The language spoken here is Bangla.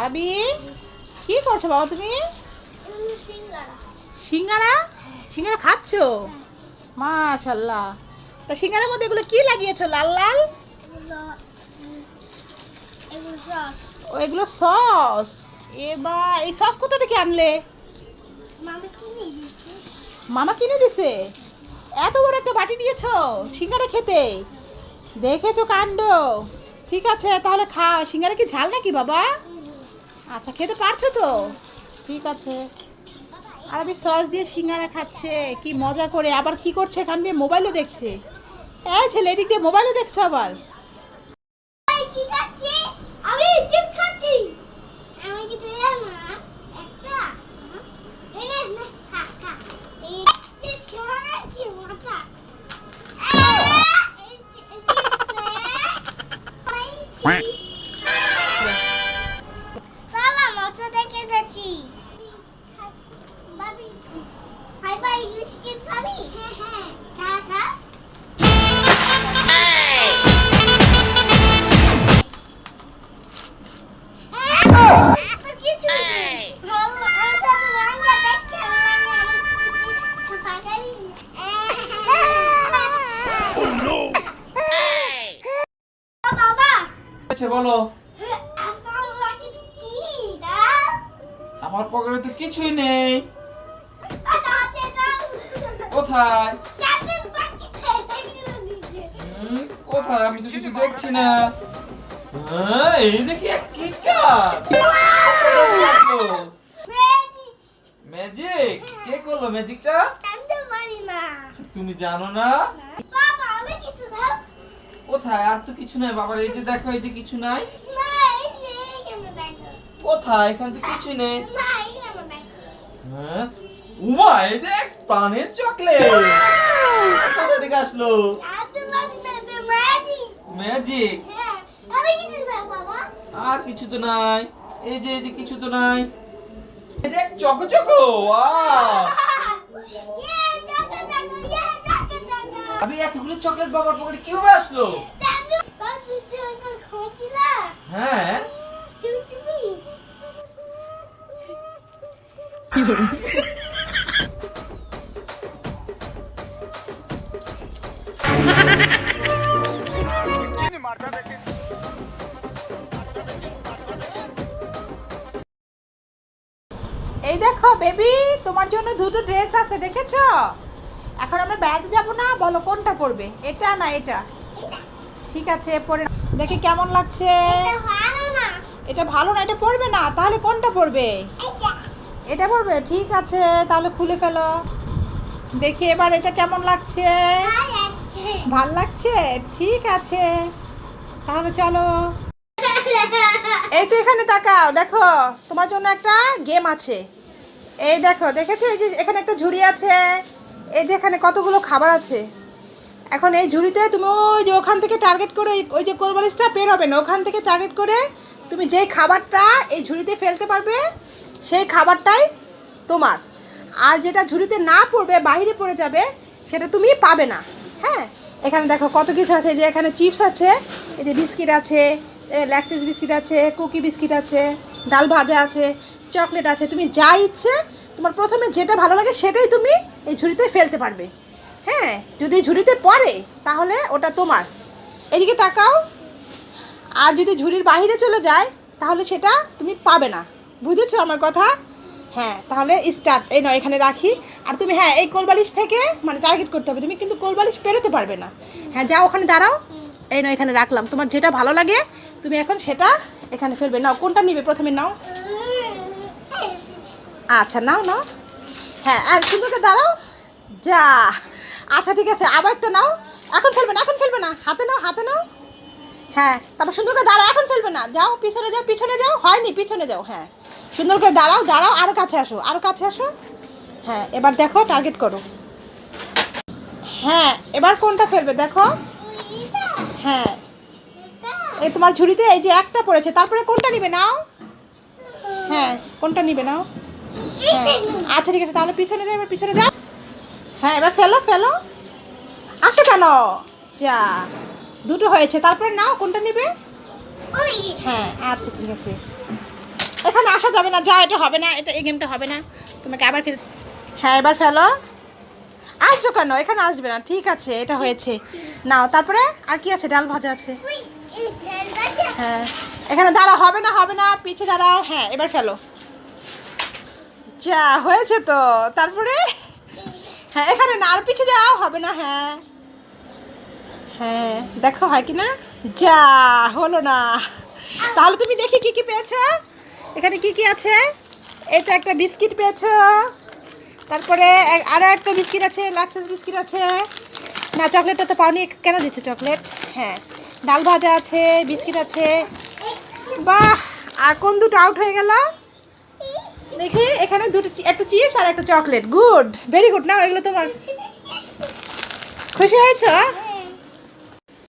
আরবি? কি করছ বাবা তুমি? সিঙ্গারা। সিঙ্গারা? খাচ্ছো? মাশাল্লাহ তা সিঙ্গারার মধ্যে এগুলো কি লাগিয়েছো? লাল লাল? এগুলো এগুলো সস। ও এগুলো সস? এবার এই সস কোথা থেকে আনলে? মামি কিনে দিয়েছে। মামা কিনে দিছে? এত বড় একটা বাটি দিয়েছ সিঙ্গারা খেতে? দেখেছ কাণ্ড? ঠিক আছে তাহলে খাও। সিঙ্গারা কি ঝাল নাকি বাবা? আচ্ছা খেতে পারছ তো? ঠিক আছে। আর আমি সস দিয়ে সিঙ্গারা খাচ্ছে, কি মজা করে। আবার কি করছে এখান দিয়ে? মোবাইলও দেখছে। হ্যাঁ ছেলে, এদিক দিয়ে মোবাইলও দেখছ আবার? আচ্ছা বলো? আমার পকেটে তো কিছুই নেই। কোথায়? কোথায়? আমি তো কিছু দেখছি না। হ্যাঁ, এই দেখি এক কিটকাট ম্যাজিক। কে করল ম্যাজিকটা? তুমি জানো না? কোথায়? আর তো কিছু নাই বাবার এই যে দেখো এই যে কিছু নাই। কোথায়? এখান তো কিছু নেই। হ্যাঁ? উমা এই দেখ পানের চকলেট। কোথা থেকে আসলো? ম্যাজিক আর কিছু তো নাই। এই যে এই যে কিছু তো নাই। এই দেখ চকো চকো ওয়াও আমি এতগুলো চকলেট বাবার পকেটে কীভাবে আসলো? হ্যাঁ। এই দেখো বেবি তোমার জন্য দুটো ড্রেস আছে, দেখেছ? এখন আমরা বেড়াতে যাব না? বলো কোনটা পরবে? এটা না এটা? ঠিক আছে পরে দেখি কেমন লাগছে। এটা ভালো না। এটা পরবে না? তাহলে কোনটা পরবে? এটা। পরবে? ঠিক আছে তাহলে খুলে ফেলো। দেখি এবার এটা কেমন লাগছে। ভালো লাগছে। ঠিক আছে। তাহলে চলো। এই তো এখানে তাকাও দেখো তোমার জন্য একটা গেম আছে। এই দেখো দেখেছ? এই যে এখানে একটা ঝুড়ি আছে। এই যে এখানে কতগুলো খাবার আছে? এখন এই ঝুড়িতে তুমি ওই যে ওখান থেকে টার্গেট করে ওই- যে কোলবালিশটা বের হবে না। ওখান থেকে টার্গেট করে তুমি যেই খাবারটা এই ঝুড়িতে ফেলতে পারবে, সেই খাবারটাই তোমার। আর যেটা ঝুড়িতে না পড়বে বাইরে পড়ে যাবে, সেটা তুমি পাবে না। হ্যাঁ? এখানে দেখো কত কিছু আছে। যে এখানে চিপস আছে, এই যে বিস্কিট আছে ল্যাক্সিস বিস্কিট আছে, কুকি বিস্কিট আছে, ডাল ভাজা আছে। চকলেট আছে, তুমি যা ইচ্ছে, তোমার প্রথমে যেটা ভালো লাগে সেটাই তুমি এই ঝুড়িতে ফেলতে পারবে। হ্যাঁ যদি ঝুড়িতে পড়ে, তাহলে ওটা তোমার। এদিকে তাকাও, আর যদি ঝুড়ির বাইরে চলে যায়, তাহলে সেটা তুমি পাবে না। বুঝেছ আমার কথা? হ্যাঁ তাহলে স্টার্ট এই নয় এখানে রাখি। আর তুমি হ্যাঁ এই কোলবালিশ থেকে মানে টার্গেট করতে হবে। তুমি কিন্তু কোলবালিশ পেরোতে পারবে না। হ্যাঁ যাও ওখানে দাঁড়াও। এই নয় এখানে রাখলাম। তোমার যেটা ভালো লাগে, তুমি এখন সেটা এখানে ফেলবে। নাও, কোনটা নিবে? প্রথমে নাও। আচ্ছা নাও নাও। হ্যাঁ আর সুন্দরকে দাঁড়াও। যা। আচ্ছা ঠিক আছে, আবার একটা নাও। এখন ফেলবে না, এখন ফেলবে না। হাতে নাও হাতে নাও। হ্যাঁ তারপর সুন্দর করে দাঁড়াও, এখন ফেলবে না। যাও, পিছনে যাও পিছনে যাও। হয়নি, পিছনে যাও হ্যাঁ। সুন্দর করে দাঁড়াও দাঁড়াও আরও কাছে আসো আরও কাছে আসো। হ্যাঁ এবার দেখো টার্গেট করো। হ্যাঁ এবার কোনটা ফেলবে, দেখো। হ্যাঁ। এই তোমার ঝুড়িতে এই যে একটা পড়েছে, তারপরে কোনটা নিবে নাও? হ্যাঁ কোনটা নিবে নাও? আচ্ছা ঠিক আছে তাহলে পিছনে যাও এবার পিছনে যাও হ্যাঁ এবার ফেলো ফেলো। আসো কেন? যা দুটো হয়েছে। তারপরে নাও কোনটা নিবে? হ্যাঁ আচ্ছা ঠিক আছে। এখানে আসা যাবে না যা এটা হবে না এটা এই গেমটা হবে না। তোমাকে আবার ফেল হ্যাঁ এবার ফেলো। আসছো কেন? এখানে আসবে না ঠিক আছে এটা হয়েছে। নাও তারপরে আর কি আছে? ডাল ভাজা আছে। হ্যাঁ এখানে দাঁড়া হবে না হবে না পিছে দাঁড়াও। হ্যাঁ এবার ফেলো। যা হয়েছে তো। তারপরে? হ্যাঁ এখানে না, আর পিছে যাও হবে না হ্যাঁ। হ্যাঁ দেখো, হয় কি না? যা, হলো না। তাহলে তুমি দেখি কি কি পেয়েছ? এখানে কি কি আছে? এটা একটা বিস্কিট পেয়েছ। তারপরে আরও একটা বিস্কিট আছে, লাক্সেস বিস্কিট আছে। না, চকলেটটা তো পাওনি, কেন দিচ্ছে চকলেট? হ্যাঁ ডাল ভাজা আছে, বিস্কিট আছে। বাহ, আর কোন দুটো আউট হয়ে গেল? দেখি, এখানে দুটো একটা চিপস আর একটা চকলেট। গুড ভেরি গুড না এগুলো তোমার। খুশি হয়েছো?